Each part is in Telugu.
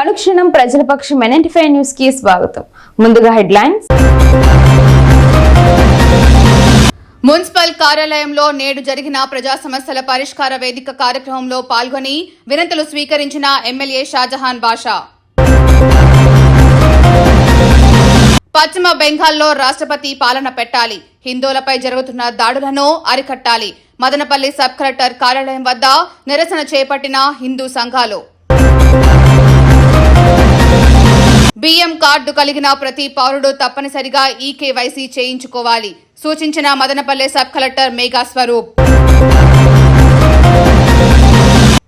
అనుక్షణం ప్రజల పక్షం ఎన్ఎంటీ న్యూస్కి స్వాగతం. ముందుగా హెడ్లైన్స్. మున్సిపల్ కార్యాలయంలో నేడు జరిగిన ప్రజా సమస్యల పరిష్కార వేదిక కార్యక్రమంలో పాల్గొని వినతులు స్వీకరించిన ఎమ్మెల్యే షాజహాన్ బాషా. పశ్చిమ బెంగాల్లో రాష్ట్రపతి పాలన పెట్టాలి. హిందువులపై జరుగుతున్న దాడులను అరికట్టాలి. మదనపల్లి సబ్ కలెక్టర్ కార్యాలయం వద్ద నిరసన చేపట్టిన హిందూ సంఘాలు. బియ్యం కార్డు కలిగిన ప్రతి పౌరుడు తప్పనిసరిగా ఈ కేవైసీ చేయించుకోవాలి. సూచించిన మదనపల్లె సబ్ కలెక్టర్ మేఘా స్వరూప్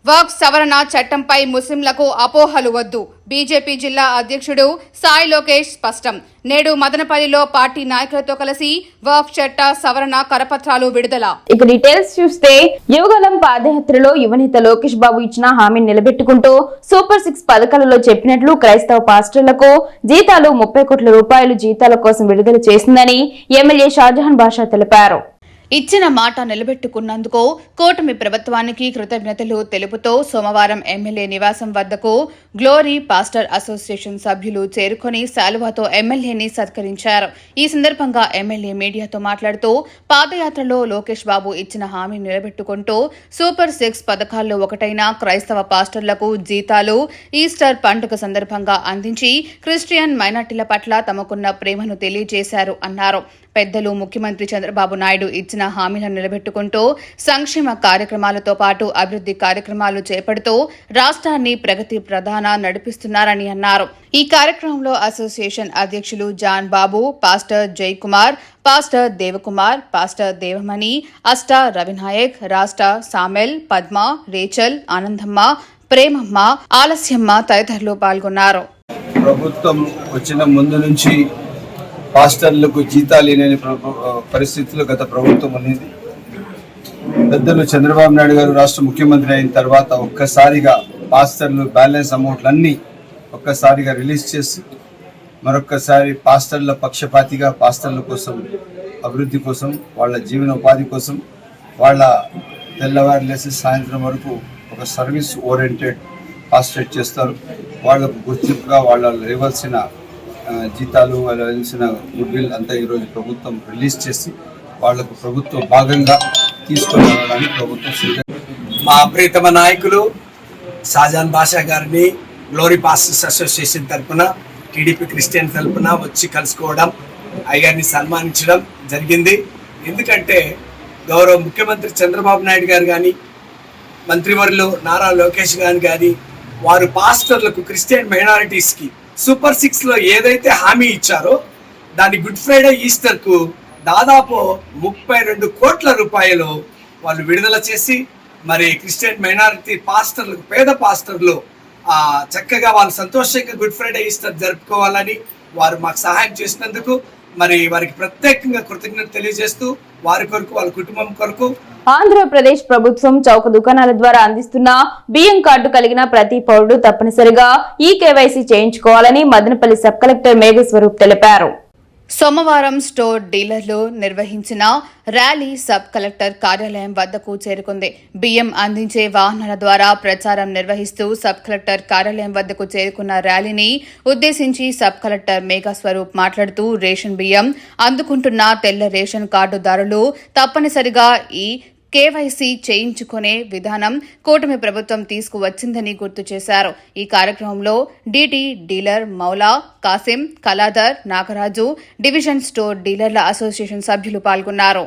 వక్ఫ్ సవరణ చట్టంపై ముస్లింలకు అపోహలు వద్దు. బీజేపీ జిల్లా అధ్యక్షుడు సాయి లోకేష్ స్పష్టం. నేడు మదనపల్లిలో పార్టీ నాయకులతో కలిసి వక్ఫ్ చట్ట సవరణ కరపత్రాలు విడుదల. ఇక డీటెయిల్స్ చూస్తే యువగలం పాదయాత్రలో యువనేత లోకేష్ బాబు ఇచ్చిన హామీని నిలబెట్టుకుంటూ సూపర్ సిక్స్ పథకాలలో చెప్పినట్లు క్రైస్తవ పాస్టర్లకు జీతాలు ముప్పై కోట్ల రూపాయలు జీతాల కోసం విడుదల చేసిందని ఎమ్మెల్యే షాజహాన్ బాషా తెలిపారు. ఇచ్చిన మాట నిలబెట్టుకున్నందుకు కూటమి ప్రభుత్వానికి కృతజ్ఞతలు తెలుపుతూ సోమవారం ఎమ్మెల్యే నివాసం వద్దకు గ్లోరీ పాస్టర్ అసోసియేషన్ సభ్యులు చేరుకొని శాలువాతో ఎమ్మెల్యేని సత్కరించారు. ఈ సందర్భంగా ఎమ్మెల్యే మీడియాతో మాట్లాడుతూ పాదయాత్రలో లోకేష్ బాబు ఇచ్చిన హామీ నిలబెట్టుకుంటూ సూపర్ సిక్స్ పథకాల్లో ఒకటైన క్రైస్తవ పాస్టర్లకు జీతాలు ఈస్టర్ పండుగ సందర్భంగా అందించి క్రిస్టియన్ మైనార్టీల పట్ల తమకున్న ప్రేమను తెలియజేశారు అన్నారు. పెద్దలు ముఖ్యమంత్రి చంద్రబాబు నాయుడు ఇచ్చిన హామీలను నిలబెట్టుకుంటూ సంక్షేమ కార్యక్రమాలతో పాటు అభివృద్ధి కార్యక్రమాలు చేపడుతూ రాష్ట్రాన్ని ప్రగతి ప్రధాన నడిపిస్తున్నారని అన్నారు. ఈ కార్యక్రమంలో అసోసియేషన్ అధ్యక్షులు John Babu pastor Jai Kumar pastor Devakumar pastor Devamani అష్ట రవినాయక్ రాష్ట సామెల్ పద్మ రేచల్ ఆనందమ్మ ప్రేమమ్మ ఆలస్యమ్మ తదితరులు పాల్గొన్నారు. ప్రభుత్వం వచ్చిన ముందు నుంచి పాస్టర్లకు జీతాలు లేని పరిస్థితులు గత ప్రభుత్వం ఉన్నది. పెద్దలు చంద్రబాబు నాయుడు గారు రాష్ట్ర ముఖ్యమంత్రి అయిన తర్వాత ఒక్కసారిగా పాస్టర్లు బ్యాలెన్స్ అమౌంట్లన్నీ ఒక్కసారిగా రిలీజ్ చేసి మరొక్కసారి పాస్టర్ల పక్షపాతిగా పాస్టర్ల కోసం అభివృద్ధి కోసం వాళ్ళ జీవనోపాధి కోసం వాళ్ళ తెల్లవారు లేసి సాయంత్రం వరకు ఒక సర్వీస్ ఓరియంటెడ్ పాస్టరేట్ చేస్తారు. వాళ్ళకు గుర్తింపుగా వాళ్ళ ఇవ్వాల్సిన జీతాలు వాళ్ళు గుడ్ విల్ అంతా ఈరోజు ప్రభుత్వం రిలీజ్ చేసి వాళ్ళకు ప్రభుత్వ భాగంగా తీసుకొని రావడానికి ప్రభుత్వం మా ప్రియతమ నాయకులు షాజాన్ బాషా గారిని గ్లోరీ పాస్టర్స్ అసోసియేషన్ తరపున టీడీపీ క్రిస్టియన్ తరఫున వచ్చి కలుసుకోవడం అయ్యారిని సన్మానించడం జరిగింది. ఎందుకంటే గౌరవ ముఖ్యమంత్రి చంద్రబాబు నాయుడు గారు కానీ మంత్రివర్యులు నారా లోకేష్ గారు కానీ వారు పాస్టర్లకు క్రిస్టియన్ మైనారిటీస్కి సూపర్ సిక్స్లో ఏదైతే హామీ ఇచ్చారో దాని గుడ్ ఫ్రైడే ఈస్టర్కు దాదాపు ముప్పై రెండు కోట్ల రూపాయలు వాళ్ళు విడుదల చేసి మరి క్రిస్టియన్ మైనారిటీ పాస్టర్లకు పేద పాస్టర్లు ఆ, చక్కగా వాళ్ళు సంతోషంగా గుడ్ ఫ్రైడే ఈస్టర్ జరుపుకోవాలని వారు మాకు సహాయం చేసినందుకు మరి వారికి ప్రత్యేకంగా కృతజ్ఞత తెలియజేస్తూ వారి కొరకు వాళ్ళ కుటుంబం కొరకు ఆంధ్రప్రదేశ్ ప్రభుత్వం చౌక దుకాణాల ద్వారా అందిస్తున్న బియ్యం కార్డు కలిగిన ప్రతి పౌరుడు తప్పనిసరిగా ఈ కేవైసీ చేయించుకోవాలని మదనపల్లి సబ్ కలెక్టర్ మేఘస్వరూప్ తెలిపారు. సోమవారం స్టోర్ డీలర్లు నిర్వహించిన ర్యాలీ సబ్ కలెక్టర్ కార్యాలయం వద్దకు చేరుకుంది. బియ్యం అందించే వాహనాల ద్వారా ప్రచారం నిర్వహిస్తూ సబ్ కలెక్టర్ కార్యాలయం వద్దకు చేరుకున్న ర్యాలీని ఉద్దేశించి సబ్ కలెక్టర్ మేఘా స్వరూప్ మాట్లాడుతూ రేషన్ బియ్యం అందుకుంటున్న తెల్ల రేషన్ కార్డుదారులు తప్పనిసరిగా ఈ కేవైసీ చేయించుకునే విధానం కూటమి ప్రభుత్వం తీసుకువచ్చిందని గుర్తు చేశారు. ఈ కార్యక్రమంలో DT dealer Moula Kasim Kaladhar Nagaraju division store డీలర్ల అసోసియేషన్ సభ్యులు పాల్గొన్నారు.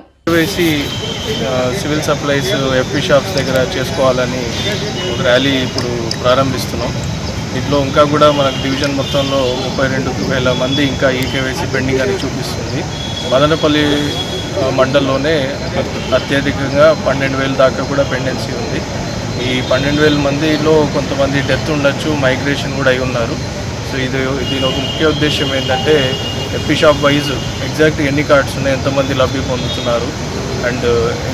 సివిల్ సప్లైస్ ఎఫ్పి షాప్స్ దగ్గర చేసుకోవాలని ఒక ర్యాలీ ఇప్పుడు ప్రారంభిస్తున్నాం. దీంట్లో ఇంకా కూడా మనకు డివిజన్ మొత్తంలో ముప్పై రెండు వేల మంది ఇంకా ఈ కేవైసీ పెండింగ్ అని చూపిస్తుంది. మదనపల్లి మండల్లోనే అత్యధికంగా పన్నెండు వేల దాకా కూడా పెండెన్సీ ఉంది. ఈ పన్నెండు వేల మందిలో కొంతమంది డెత్ ఉండొచ్చు మైగ్రేషన్ కూడా అయి ఉన్నారు. సో ఇది దీని ఒక ముఖ్య ఉద్దేశం ఏంటంటే ఎఫ్పి షాప్ వైజ్ ఎగ్జాక్ట్ ఎన్ని కార్డ్స్ ఉన్నాయి ఎంతమంది లబ్ధి పొందుతున్నారు అండ్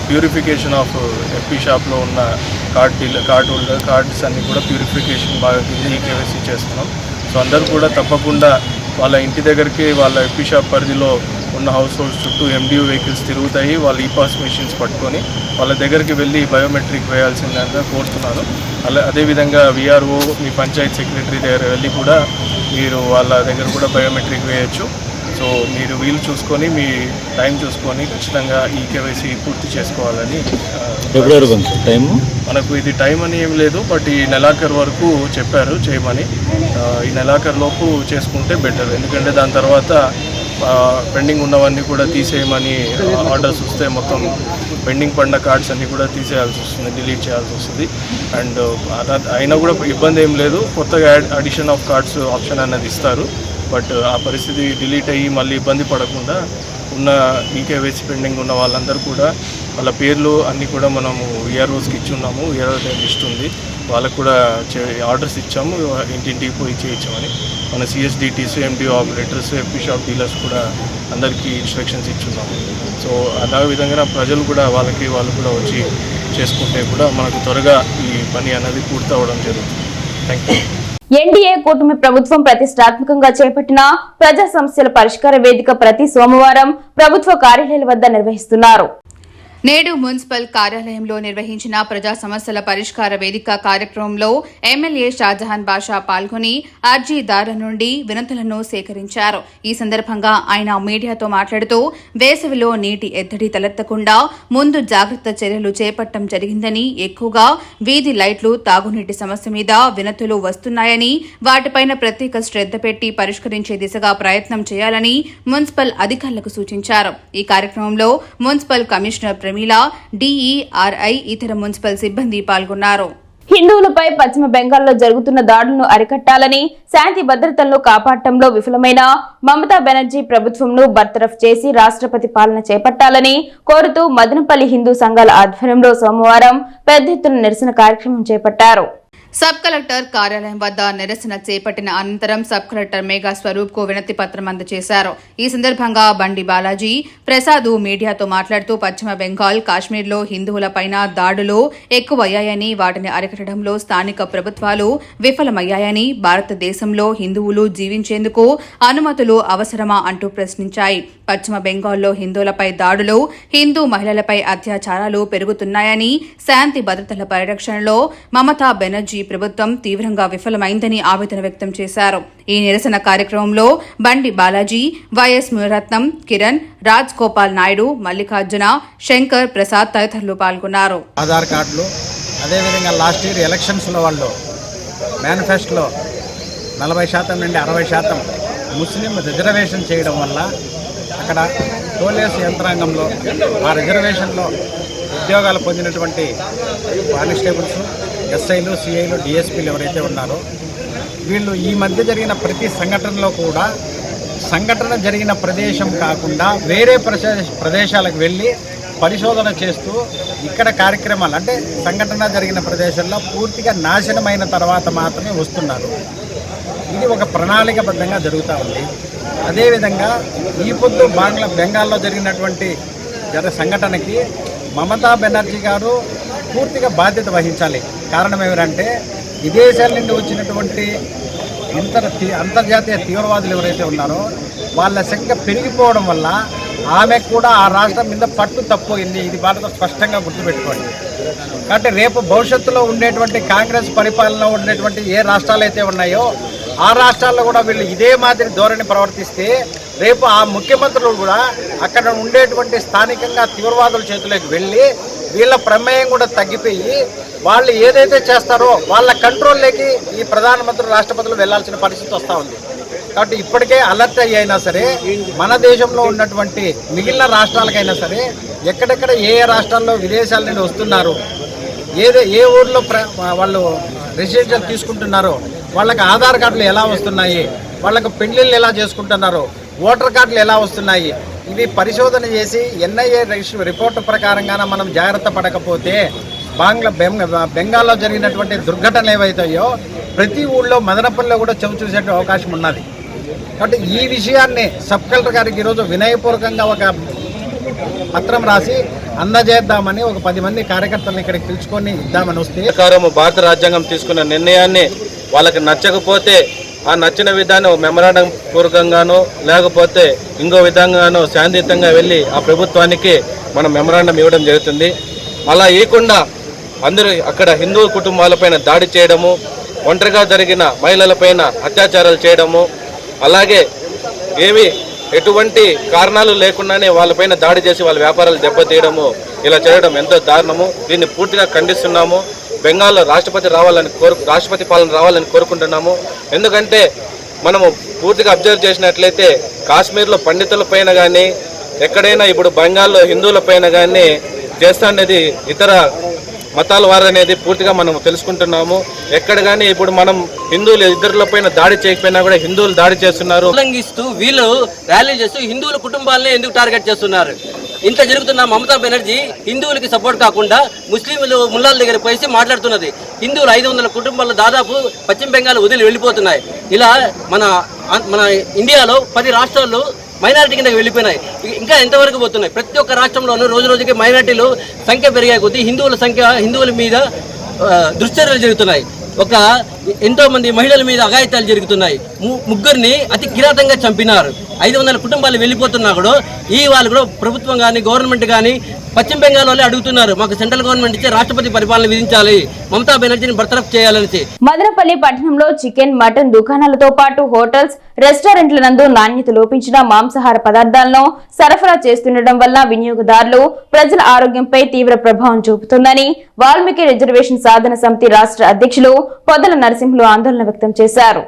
ప్యూరిఫికేషన్ ఆఫ్ ఎఫ్పి షాప్లో ఉన్న card dealer card holder cards అన్నీ కూడా ప్యూరిఫికేషన్ బాగా ఈ కేవైసీ చేస్తున్నాం. సో అందరూ కూడా తప్పకుండా వాళ్ళ ఇంటి దగ్గరికి వాళ్ళ ఎఫ్పి షాప్ పరిధిలో ఉన్న హౌస్ హోల్డ్స్ చుట్టూ ఎండియూ వెహికల్స్ తిరుగుతాయి. వాళ్ళు ఈ పాస్ మెషిన్స్ పట్టుకొని వాళ్ళ దగ్గరికి వెళ్ళి బయోమెట్రిక్ వేయాల్సిందని కోరుతున్నాను. అలా అదేవిధంగా విఆర్ఓ మీ పంచాయత్ సెక్రటరీ దగ్గర వెళ్ళి కూడా మీరు వాళ్ళ దగ్గర కూడా బయోమెట్రిక్ వేయచ్చు. సో మీరు వీలు చూసుకొని మీ టైం చూసుకొని ఖచ్చితంగా ఈ కేవైసీ పూర్తి చేసుకోవాలని టైము? మనకు ఇది టైం అని ఏం లేదు బట్ ఈ నెలాఖరు వరకు చెప్పారు చేయమని. ఈ నెలాఖరు లోపు చేసుకుంటే బెటర్ ఎందుకంటే దాని తర్వాత పెండింగ్ ఉన్నవన్నీ కూడా తీసేయమని ఆర్డర్స్ వస్తే మొత్తం పెండింగ్ పడిన కార్డ్స్ అన్నీ కూడా తీసేయాల్సి వస్తుంది డిలీట్ చేయాల్సి వస్తుంది. అండ్ అయినా కూడా ఇబ్బంది ఏం లేదు. కొత్తగా అడిషన్ ఆఫ్ కార్డ్స్ ఆప్షన్ అనేది ఇస్తారు. బట్ ఆ పరిస్థితి డిలీట్ అయ్యి మళ్ళీ ఇబ్బంది పడకుండా ఉన్న ఈకేవైసీ పెండింగ్ ఉన్న వాళ్ళందరూ కూడా వాళ్ళ పేర్లు అన్నీ కూడా మనము ఈఆర్ఓస్కి ఇచ్చి ఉన్నాము ఈఆర్ఓ లిస్ట్ ఉంది వాళ్ళకు కూడా ఆర్డర్స్ ఇచ్చాము ఇంటింటికి పోయి చేయించామని. మన CSDTs MDO operators FP shop dealers కూడా అందరికీ ఇన్స్ట్రక్షన్స్ ఇచ్చున్నాము. సో అదే విధంగా ప్రజలు కూడా వాళ్ళకి వాళ్ళు కూడా వచ్చి చేసుకుంటే కూడా మనకు త్వరగా ఈ పని అనేది పూర్తవడం జరుగుతుంది. థ్యాంక్ యూ ఎన్డీఏ కూటమి ప్రభుత్వం ప్రతిష్టాత్మకంగా చేపట్టిన ప్రజా సమస్యల పరిష్కార వేదిక ప్రతి సోమవారం ప్రభుత్వ కార్యాలయాల వద్ద నిర్వహిస్తున్నారు. నేడు మున్సిపల్ కార్యాలయంలో నిర్వహించిన ప్రజా సమస్యల పరిష్కార వేదిక కార్యక్రమంలో ఎమ్మెల్యే షాజహాన్ బాషా పాల్గొని అర్జీదారుల నుండి వినతులను సేకరించారు. ఈ సందర్భంగా ఆయన మీడియాతో మాట్లాడుతూ వేసవిలో నీటి ఎద్దడి తలెత్తకుండా ముందు జాగ్రత్త చర్యలు చేపట్టడం జరిగిందని ఎక్కువగా వీధి లైట్లు తాగునీటి సమస్య మీద వినతులు వస్తున్నాయని వాటిపైన ప్రత్యేక శ్రద్ధ పెట్టి పరిష్కరించే దిశగా ప్రయత్నం చేయాలని మున్సిపల్ అధికారులకు సూచించారు. ఈ కార్యక్రమంలో మున్సిపల్ కమిషనర్ ప్రమీల డిఈఆర్ఐ ఇతర మున్సిపల్ సిబ్బంది పాల్గొన్నారు. హిందువులపై పశ్చిమ బెంగాల్లో జరుగుతున్న దాడులను అరికట్టాలని శాంతి భద్రతలను కాపాడటంలో విఫలమైన మమతా బెనర్జీ ప్రభుత్వంను బర్తరఫ్ చేసి రాష్ట్రపతి పాలన చేపట్టాలని కోరుతూ మదనపల్లి హిందూ సంఘాల ఆధ్వర్యంలో సోమవారం పెద్ద ఎత్తున నిరసన కార్యక్రమం చేపట్టారు. సబ్ కలెక్టర్ కార్యాలయం వద్ద నిరసన చేపట్టిన అనంతరం సబ్ కలెక్టర్ మేఘా స్వరూప్కు వినతి పత్రం అందజేశారు. ఈ సందర్భంగా బండి బాలాజీ ప్రసాద్ మీడియాతో మాట్లాడుతూ పశ్చిమ బెంగాల్ కాశ్మీర్లో హిందువులపైన దాడులు ఎక్కువయ్యాయని వాటిని అరికట్టడంలో స్థానిక ప్రభుత్వాలు విఫలమయ్యాయని భారతదేశంలో హిందువులు జీవించేందుకు అనుమతులు అవసరమా అంటూ ప్రశ్నించాయి. పశ్చిమ బెంగాల్లో హిందువులపై దాడులు హిందూ మహిళలపై అత్యాచారాలు పెరుగుతున్నాయని శాంతి భద్రతల పరిరక్షణలో మమతా బెనర్జీ ప్రభుత్వం తీవ్రంగా విఫలమైందని ఆవేదన వ్యక్తం చేశారు. ఈ నిరసన కార్యక్రమంలో బండి బాలాజీ వైఎస్ మురత్నం కిరణ్ రాజ్ గోపాల్ నాయుడు మల్లికార్జున శంకర్ ప్రసాద్ తదితరులు పాల్గొన్నారు. ఆధార్ కార్డులు అదేవిధంగా లాస్ట్ ఇయర్ ఎలక్షన్స్లో వాళ్ళు మేనిఫెస్టోలో నలభై శాతం నుండి అరవై శాతం ముస్లిం రిజర్వేషన్ చేయడం వల్ల అక్కడ పోలీస్ యంత్రాంగంలో ఆ రిజర్వేషన్లో ఉద్యోగాలు పొందినటువంటి కానిస్టేబుల్స్ ఎస్ఐలు సిఐలు డిఎస్పీలు ఎవరైతే ఉన్నారో వీళ్ళు ఈ మధ్య జరిగిన ప్రతి సంఘటనలో కూడా సంఘటన జరిగిన ప్రదేశం కాకుండా వేరే ప్రదేశ ప్రదేశాలకు వెళ్ళి పరిశోధన చేస్తూ ఇక్కడ కార్యక్రమాలు అంటే సంఘటన జరిగిన ప్రదేశంలో పూర్తిగా నాశనమైన తర్వాత మాత్రమే వస్తున్నారు. ఇది ఒక ప్రణాళికబద్ధంగా జరుగుతూ ఉంది. అదేవిధంగా ఈ పొద్దు బంగ్లా బెంగాల్లో జరిగినటువంటి జర సంఘటనకి మమతా బెనర్జీ గారు పూర్తిగా బాధ్యత వహించాలి. కారణం ఏమిటంటే విదేశాల నుండి వచ్చినటువంటి ఇంతర్ అంతర్జాతీయ తీవ్రవాదులు ఎవరైతే ఉన్నారో వాళ్ళ సంఖ్య పెరిగిపోవడం వల్ల ఆమెకు కూడా ఆ రాష్ట్రం మీద పట్టు తప్పోయింది ఇది భారత స్పష్టంగా గుర్తుపెట్టుకోండి. కాబట్టి రేపు భవిష్యత్తులో ఉండేటువంటి కాంగ్రెస్ పరిపాలన ఉండేటువంటి ఏ రాష్ట్రాలు అయితే ఉన్నాయో ఆ రాష్ట్రాల్లో కూడా వీళ్ళు ఇదే మాదిరి ధోరణి ప్రవర్తిస్తే రేపు ఆ ముఖ్యమంత్రులు కూడా అక్కడ ఉండేటువంటి స్థానికంగా తీవ్రవాదుల చేతిలోకి వెళ్ళి వీళ్ళ ప్రమేయం కూడా తగ్గిపోయి వాళ్ళు ఏదైతే చేస్తారో వాళ్ళ కంట్రోల్లోకి ఈ ప్రధానమంత్రి రాష్ట్రపతులు వెళ్ళాల్సిన పరిస్థితి వస్తూ ఉంది. కాబట్టి ఇప్పటికే అలర్ట్ అయ్యి అయినా సరే మన దేశంలో ఉన్నటువంటి మిగిలిన రాష్ట్రాలకైనా సరే ఎక్కడెక్కడ ఏ ఏ రాష్ట్రాల్లో విదేశాల నుండి వస్తున్నారు ఏదే ఏ ఊర్లో ప్ర వాళ్ళు రెసిడెన్షియల్ తీసుకుంటున్నారో వాళ్ళకి ఆధార్ కార్డులు ఎలా వస్తున్నాయి వాళ్ళకు పెళ్ళిళ్ళు ఎలా చేసుకుంటున్నారు ఓటర్ కార్డులు ఎలా వస్తున్నాయి ఇవి పరిశోధన చేసి ఎన్ఐఏ రిపోర్ట్ ప్రకారంగానే మనం జాగ్రత్త పడకపోతే బాంగ్లా బెంగ బెంగాల్లో జరిగినటువంటి దుర్ఘటనలు ఏవైతాయో ప్రతి ఊళ్ళో మదనపల్లిలో కూడా చవి చూసే అవకాశం ఉన్నది. కాబట్టి ఈ విషయాన్ని సబ్ కలెక్టర్ గారికి ఈరోజు వినయపూర్వకంగా ఒక పత్రం రాసి అందజేద్దామని ఒక పది మంది కార్యకర్తలను ఇక్కడికి పిలుచుకొని ఇద్దామని వస్తే భారత రాజ్యాంగం తీసుకున్న నిర్ణయాన్ని వాళ్ళకి నచ్చకపోతే ఆ నచ్చిన విధానం మెమరాండం పూర్వకంగానో లేకపోతే ఇంకో విధంగానో శాంతియుతంగా వెళ్ళి ఆ ప్రభుత్వానికి మనం మెమరాండం ఇవ్వడం జరుగుతుంది. అలా ఇవ్వకుండా అందరూ అక్కడ హిందూ కుటుంబాలపైన దాడి చేయడము ఒంటరిగా జరిగిన మహిళలపైన అత్యాచారాలు చేయడము అలాగే ఏవి ఎటువంటి కారణాలు లేకుండానే వాళ్ళపైన దాడి చేసి వాళ్ళ వ్యాపారాలు దెబ్బతీయడము ఇలా చేయడం ఎంతో దారుణము. దీన్ని పూర్తిగా ఖండిస్తున్నాము. బెంగాల్లో రాష్ట్రపతి రావాలని కోరు రాష్ట్రపతి పాలన రావాలని కోరుకుంటున్నాము. ఎందుకంటే మనము పూర్తిగా అబ్జర్వ్ చేసినట్లయితే కాశ్మీర్లో పండితుల పైన కానీ ఎక్కడైనా ఇప్పుడు బెంగాల్లో హిందువుల పైన కానీ చేస్తానేది ఇతర మతాల వారు అనేది పూర్తిగా మనం తెలుసుకుంటున్నాము. ఎక్కడ కానీ ఇప్పుడు మనం హిందువులు ఇద్దరిలో పైన దాడి చేయకపోయినా కూడా హిందువులు దాడి చేస్తున్నారు. ఉల్లంఘిస్తూ వీళ్ళు ర్యాలీ చేస్తూ హిందువుల కుటుంబాలనే ఎందుకు టార్గెట్ చేస్తున్నారు? ఇంత జరుగుతున్న మమతా బెనర్జీ హిందువులకి సపోర్ట్ కాకుండా ముస్లింలు ముల్లాల దగ్గర పోయి మాట్లాడుతున్నది. హిందువులు ఐదు వందల కుటుంబాలు దాదాపు పశ్చిమ బెంగాల్ వదిలి వెళ్ళిపోతున్నాయి. ఇలా మన మన ఇండియాలో పది రాష్ట్రాల్లో మైనారిటీ కింద వెళ్ళిపోయినాయి. ఇంకా ఎంతవరకు పోతున్నాయి? ప్రతి ఒక్క రాష్ట్రంలోనూ రోజు రోజుకి మైనారిటీలు సంఖ్య పెరిగే కొద్దీ హిందువుల సంఖ్య హిందువుల మీద దుశ్చర్యలు జరుగుతున్నాయి. ఒక ఎంతో మంది మహిళల మీద అఘాయిత్యాలు జరుగుతున్నాయి. ముగ్గురిని అతి కిరాతంగా చంపినారు. ఐదు వందల కుటుంబాలు వెళ్ళిపోతున్నా కూడా ఈ వాళ్ళు కూడా ప్రభుత్వం కానీ గవర్నమెంట్ కానీ పశ్చిమ బెంగాల్ వాళ్ళే అడుగుతున్నారు. మాకు సెంట్రల్ గవర్నమెంట్ ఇచ్చే రాష్ట్రపతి పరిపాలన విధించాలి. మమతా బెనర్జీని బర్తరఫ్ చేయాలని మదనపల్లి పట్టణంలో చికెన్ మటన్ దుకాణాలతో పాటు హోటల్స్ రెస్టారెంట్ల నందు నాణ్యత లోపించిన మాంసాహార పదార్థాలను సరఫరా చేస్తుండటం వల్ల వినియోగదారులు ప్రజల ఆరోగ్యంపై తీవ్ర ప్రభావం చూపుతుందని వాల్మీకి రిజర్వేషన్ సాధన సమితి రాష్ట్ర అధ్యక్షులు పొదల నరసింహులు ఆందోళన వ్యక్తం చేశారు.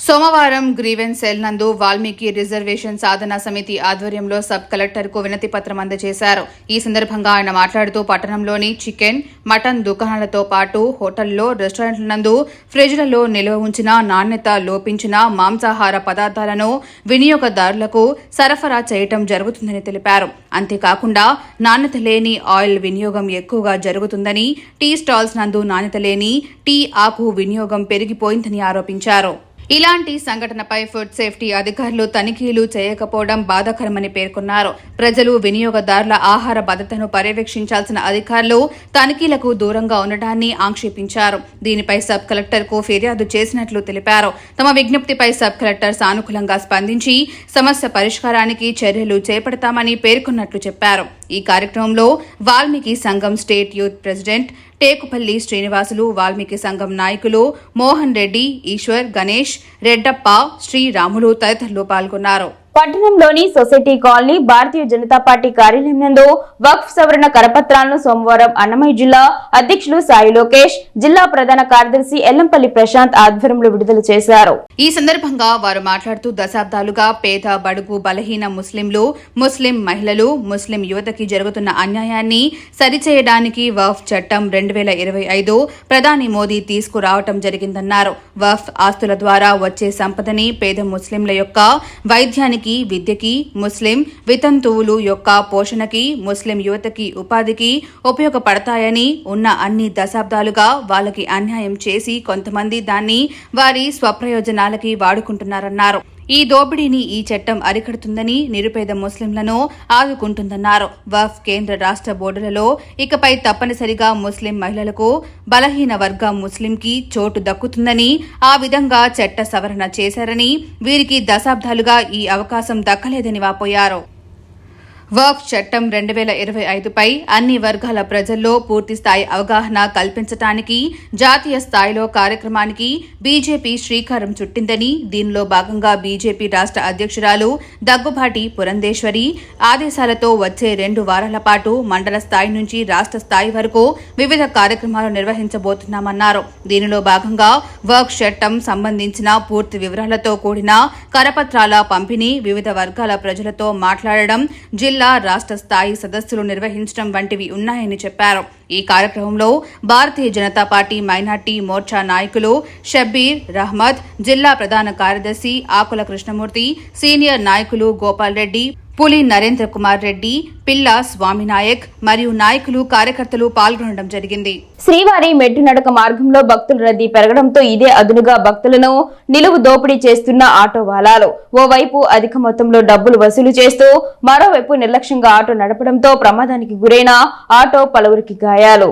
సోమవారం గ్రీవెన్స్ సెల్ నందు వాల్మీకి రిజర్వేషన్ సాధన సమితి ఆధ్వర్యంలో సబ్ కలెక్టర్కు వినతి పత్రం అందజేశారు. ఈ సందర్భంగా ఆయన మాట్లాడుతూ పట్టణంలోని చికెన్ మటన్ దుకాణాలతో పాటు హోటల్లో రెస్టారెంట్ల నందు ఫ్రిడ్జ్లలో నిల్వ ఉంచిన నాణ్యత లోపించిన మాంసాహార పదార్థాలను వినియోగదారులకు సరఫరా చేయటం జరుగుతుందని తెలిపారు. అంతేకాకుండా నాణ్యత లేని ఆయిల్ వినియోగం ఎక్కువగా జరుగుతుందని టీ స్టాల్స్ నందు నాణ్యత లేని టీ ఆకు వినియోగం పెరిగిపోయిందని ఆరోపించారు. ఇలాంటి సంఘటనపై ఫుడ్ సేఫ్టీ అధికారులు తనిఖీలు చేయకపోవడం బాధాకరమని పేర్కొన్నారు. ప్రజలు వినియోగదారుల ఆహార భద్రతను పర్యవేక్షించాల్సిన అధికారులు తనిఖీలకు దూరంగా ఉండటాన్ని ఆక్షేపించారు. దీనిపై సబ్ కలెక్టర్కు ఫిర్యాదు చేసినట్లు తెలిపారు. తమ విజ్ఞప్తిపై సబ్ కలెక్టర్ సానుకూలంగా స్పందించి సమస్య పరిష్కారానికి చర్యలు చేపడతామని పేర్కొన్నట్లు చెప్పారు. ఈ కార్యక్రమంలో వాల్మీకి సంఘం state youth president Tekupalli Srinivasulu Valmiki సంఘం నాయకులు మోహన్ రెడ్డి ఈశ్వర్ గణేష్ రెడ్డప్ప శ్రీరాములు తదితరులు పాల్గొన్నారు. పట్టణంలోని society colony Bharatiya Janata party కార్యాలయం నందు వక్ఫ్ సవరణ కరపత్రాలను సోమవారం అన్నమయ్య జిల్లా అధ్యక్షులు సాయి లోకేష్ జిల్లా ప్రధాన కార్యదర్శి ఎల్లంపల్లి ప్రశాంత్ ఆధ్వర్యంలో విడుదల చేశారు. ఈ సందర్భంగా వారు మాట్లాడుతూ దశాబ్దాలుగా పేద బడుగు బలహీన ముస్లింలు ముస్లిం మహిళలు ముస్లిం యువతకి జరుగుతున్న అన్యాయాన్ని సరిచేయడానికి వఫ్ చట్టం రెండు వేల ఇరవై ఐదు ప్రధాని మోదీ తీసుకురావటం జరిగిందన్నారు. వఫ్ ఆస్తుల ద్వారా వచ్చే సంపదని పేద ముస్లింల యొక్క వైద్యానికి విద్యకి ముస్లిం వితంతువులు యొక్క పోషణకి ముస్లిం యువతకి ఉపాధికి ఉపయోగపడతాయని ఉన్న అన్ని దశాబ్దాలుగా వాళ్ళకి అన్యాయం చేసి కొంతమంది దాన్ని వారి స్వప్రయోజనాలకి వాడుకుంటున్నారన్నారు. ఈ దోపిడీని ఈ చట్టం అరికడుతుందని నిరుపేద ముస్లింలను ఆదుకుంటుందన్నారు. వఫ్ కేంద్ర రాష్ట్ర బోర్డులలో ఇకపై తప్పనిసరిగా ముస్లిం మహిళలకు బలహీన వర్గ ముస్లింకి చోటు దక్కుతుందని ఆ విధంగా చట్ట సవరణ చేశారని వీరికి దశాబ్దాలుగా ఈ అవకాశం దక్కలేదని వాపోయారు. వర్క్ చట్టం రెండు వేల ఇరవై ఐదుపై అన్ని వర్గాల ప్రజల్లో పూర్తి స్థాయి అవగాహన కల్పించడానికి జాతీయ స్థాయిలో కార్యక్రమానికి బీజేపీ శ్రీకారం చుట్టిందని దీనిలో భాగంగా బీజేపీ రాష్ట్ర అధ్యక్షురాలు దగ్గుబాటి పురంధేశ్వరి ఆదేశాలతో వచ్చే రెండు వారాల పాటు మండల స్థాయి నుంచి రాష్ట్ర స్థాయి వరకు వివిధ కార్యక్రమాలు నిర్వహించబోతున్నామన్నారు. దీనిలో భాగంగా వర్క్ చట్టం సంబంధించిన పూర్తి వివరాలతో కూడిన కరపత్రాల పంపిణీ వివిధ వర్గాల ప్రజలతో మాట్లాడడం జిల్లా రాష్ట్ర స్థాయి సదస్సులు నిర్వహించడం వంటివి ఉన్నాయని చెప్పారు. ఈ కార్యక్రమంలో భారతీయ జనతా పార్టీ మైనార్టీ మోర్చా నాయకులు షబ్బీర్ రహ్మద్ జిల్లా ప్రధాన కార్యదర్శి ఆకుల కృష్ణమూర్తి సీనియర్ నాయకులు గోపాల్ రెడ్డి పులి నరేంద్ర కుమార్ రెడ్డి పిల్ల స్వామినాయక్ మరియు నాయకులు కార్యకర్తలు పాల్గొనడం జరిగింది. శ్రీవారి మెట్టు నడక మార్గంలో భక్తుల రద్దీ పెరగడంతో ఇదే అదునుగా భక్తులను నిలువు దోపిడీ చేస్తున్న ఆటో వాలాలు. ఓవైపు అధిక మొత్తంలో డబ్బులు వసూలు చేస్తూ మరోవైపు నిర్లక్ష్యంగా ఆటో నడపడంతో ప్రమాదానికి గురైన ఆటో పలువురికి గాయాలు.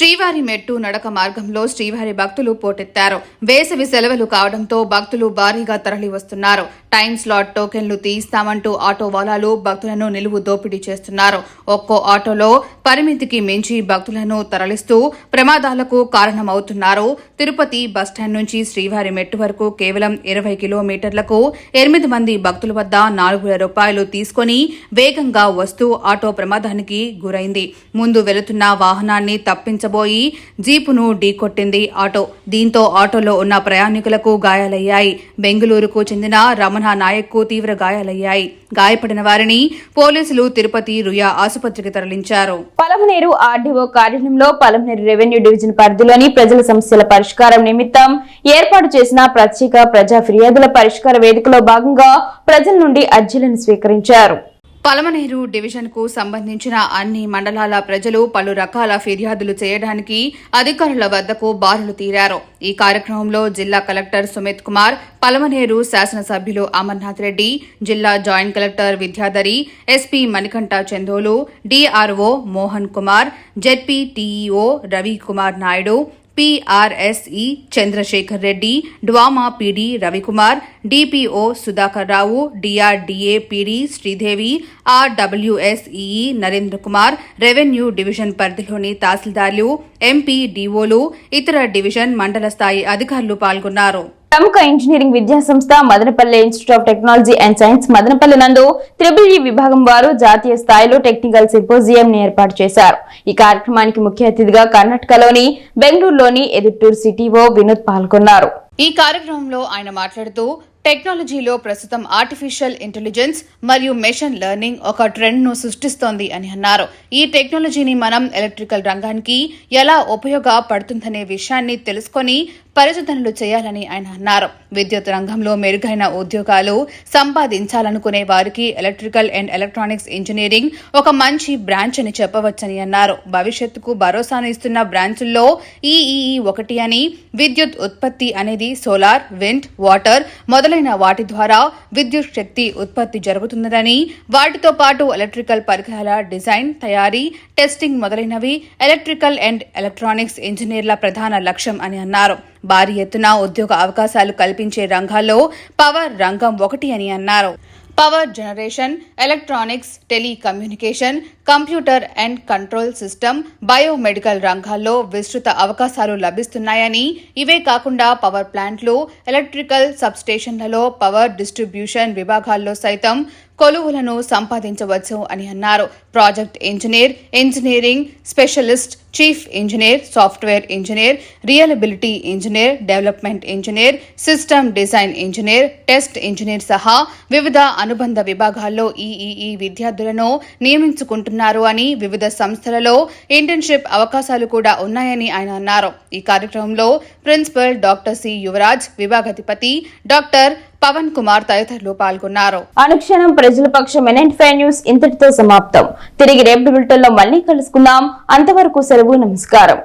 శ్రీవారి మెట్టు నడక మార్గంలో శ్రీవారి భక్తులు పోటెత్తారు. వేసవి సెలవులు కావడంతో భక్తులు భారీగా తరలి వస్తున్నారు. టైం స్లాట్ టోకెన్లు తీస్తామంటూ ఆటో వాలాలు భక్తులను నిలువు దోపిడీ చేస్తున్నారు. ఒక్కో ఆటోలో పరిమితికి మించి భక్తులను తరలిస్తూ ప్రమాదాలకు కారణమవుతున్నారు. తిరుపతి బస్టాండ్ నుంచి శ్రీవారి మెట్టు వరకు కేవలం ఇరవై కిలోమీటర్లకు ఎనిమిది మంది భక్తుల వద్ద నాలుగు వేల రూపాయలు తీసుకొని వేగంగా వస్తూ ఆటో ప్రమాదానికి గురైంది. ముందు వెళుతున్న వాహనాన్ని తప్పించ తప్పించబోయి జీపును ఢీకొట్టింది ఆటో. దీంతో ఆటోలో ఉన్న ప్రయాణికులకు గాయాలయ్యాయి. బెంగళూరుకు చెందిన రమణ నాయక్కు తీవ్ర గాయాలయ్యాయి. గాయపడిన వారిని పోలీసులు తిరుపతి రుయా ఆసుపత్రికి తరలించారు. పలమనేరు ఆర్డీఓ కార్యాలయంలో పలమనేరు రెవెన్యూ డివిజన్ పరిధిలోని ప్రజల సమస్యల పరిష్కారం నిమిత్తం ఏర్పాటు చేసిన ప్రత్యేక ప్రజా ఫిర్యాదుల పరిష్కార వేదికలో భాగంగా ప్రజల నుండి అర్జీలను స్వీకరించారు. పలమనేరు డివిజన్కు సంబంధించిన అన్ని మండలాల ప్రజలు పలు రకాల ఫిర్యాదులు చేయడానికి అధికారుల వద్దకు బారులు తీరారు. ఈ కార్యక్రమంలో జిల్లా కలెక్టర్ సుమిత్ కుమార్ పలమనేరు శాసనసభ్యులు అమర్నాథ్ రెడ్డి జిల్లా joint collector Vidyadhari SP Manikanta Chandolu DRO Mohan Kumar ZP TEO Ravi Kumar Naidu PRSE Chandrasekhar Reddy DWAMA PD Ravikumar DPO Sudhakar Rao DRDA PD Sridevi RWSEE Narendra Kumar revenue division పరిధిలోని తహసీల్దార్లు ఎంపీ డిఓలు ఇతర డివిజన్ మండల స్థాయి అధికారులు పాల్గొన్నారు. ప్రముఖ ఇంజనీరింగ్ విద్యా సంస్థ Madanapalli institute of technology and science Madanapalli నందు త్రిబుల్ విభాగం వారు జాతీయ స్థాయిలో టెక్నికల్ సింపోజియం ఏర్పాటు చేశారు. ఈ కార్యక్రమానికి ముఖ్య అతిథిగా కర్ణాటకలోని బెంగళూరులోని ఎదుటూరు సిటీఓ వినోద్ పాల్గొన్నారు. ఈ కార్యక్రమంలో ఆయన మాట్లాడుతూ టెక్నాలజీలో ప్రస్తుతం ఆర్టిఫిషియల్ ఇంటెలిజెన్స్ మరియు మెషిన్ లెర్నింగ్ ఒక ట్రెండ్ను సృష్టిస్తోంది అని అన్నారు. ఈ టెక్నాలజీని మనం ఎలక్ట్రికల్ రంగానికి ఎలా ఉపయోగపడుతుందనే విషయాన్ని తెలుసుకొని పరిశోధనలు చేయాలని ఆయన అన్నారు. విద్యుత్ రంగంలో మెరుగైన ఉద్యోగాలు సంపాదించాలనుకునే వారికి ఎలక్ట్రికల్ అండ్ ఎలక్ట్రానిక్స్ ఇంజనీరింగ్ ఒక మంచి బ్రాంచ్ అని చెప్పవచ్చని అన్నారు. భవిష్యత్తుకు భరోసాను ఇస్తున్న బ్రాంచుల్లో ఈఈఈ ఒకటి అని విద్యుత్ ఉత్పత్తి అనేది సోలార్ విండ్ వాటర్ మొదలైన వాటి ద్వారా విద్యుత్ శక్తి ఉత్పత్తి జరుగుతున్నదని వాటితో పాటు ఎలక్ట్రికల్ పరికరాల డిజైన్ తయారీ టెస్టింగ్ మొదలైనవి ఎలక్ట్రికల్ అండ్ ఎలక్ట్రానిక్స్ ఇంజనీర్ల ప్రధాన లక్ష్యం అని అన్నారు. భారీ ఎత్తున ఉద్యోగ అవకాశాలు కల్పించే రంగాల్లో పవర్ రంగం ఒకటి అని అన్నారు. Power generation electronics telecommunication computer and control system biomedical రంగాల్లో విస్తృత అవకాశాలు లభిస్తున్నాయని. ఇవే కాకుండా పవర్ ప్లాంట్లు ఎలక్ట్రికల్ సబ్స్టేషన్లలో పవర్ డిస్ట్రిబ్యూషన్ విభాగాల్లో సైతం కొలువులను సంపాదించవచ్చు అని అన్నారు. Project engineer engineering specialist chief engineer software engineer reliability engineer development engineer system design engineer test engineer సహా వివిధ అనుబంధ విభాగాల్లో ఈఈఈ విద్యార్థులను నియమించుకుంటున్నారు అని వివిధ సంస్థలలో ఇంటర్న్షిప్ అవకాశాలు కూడా ఉన్నాయని ఆయన అన్నారు. ఈ కార్యక్రమంలో ప్రిన్సిపల్ డాక్టర్ సి యువరాజ్ విభాగాధిపతి డాక్టర్ పవన్ కుమార్ తదితరులు పాల్గొన్నారు. అనుక్షణం ప్రజల పక్షం ఎన్ఎన్ న్యూస్ ఇంతటితో సమాప్తం. తిరిగి రేపు బులెటిన్లో మళ్ళీ కలుసుకుందాం. అంతవరకు సెలవు నమస్కారం.